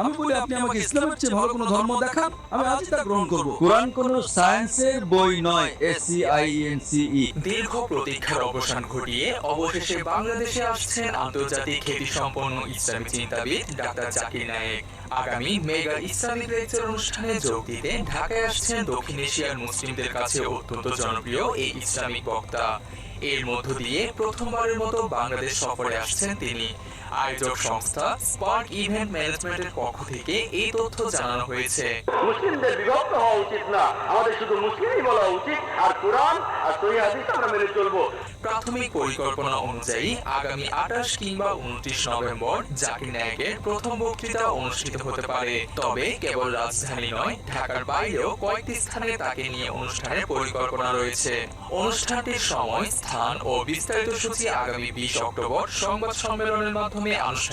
আমি। বলি আপনি আমাকে ইসলামের চেয়ে ভালো কোনো ধর্ম দেখান আমি আজ তা গ্রহণ করব। কোরআন কোন সায়েন্সের বই নয় S C I N C E. দীর্ঘ প্রতীক্ষার অবসান ঘটিয়ে অবশেষে বাংলাদেশে আসছেন আন্তর্জাতিক খ্যাতি সম্পন্ন ইসলামী চিন্তাবিদ ডাক্তার জাকির নায়েক। আগামী মেগা ইসলামিক লেকচার অনুষ্ঠানে যোগ দিতে ঢাকায় আসছেন দক্ষিণ এশিয়ার মুসলিমদের কাছে অত্যন্ত জনপ্রিয় এই ইসলামিক বক্তা। এর মধ্য দিয়ে প্রথমবারের মতো বাংলাদেশ সফরে আসছেন তিনি। আয়োজক সংস্থা স্পার্ক ইভেন্ট ম্যানেজমেন্টের পক্ষ থেকে এই তথ্য জানানো হয়েছে। মুসলিমদের বিভক্ত হওয়া উচিত না। আমাদের শুধু মুসলিমই বলা উচিত আর কোরআন আর সহি হাদিস আমরা মেনে চলবো। প্রাথমিক পরিকল্পনা অনুযায়ী আগামী আঠাশ কিংবা উনত্রিশ নভেম্বর জাকির নায়কের প্রথম বক্তৃতা অনুষ্ঠিত হতে পারে। তবে কেবল রাজধানী নয় ঢাকার বাইরেও কয়েকটি স্থানে তাকে নিয়ে অনুষ্ঠানের পরিকল্পনা রয়েছে। অনুষ্ঠানটির সময় স্থান ও বিস্তারিত সূচি আগামী বিশ অক্টোবর সংবাদ সম্মেলনের মাধ্যমে আনুষ্ঠানিক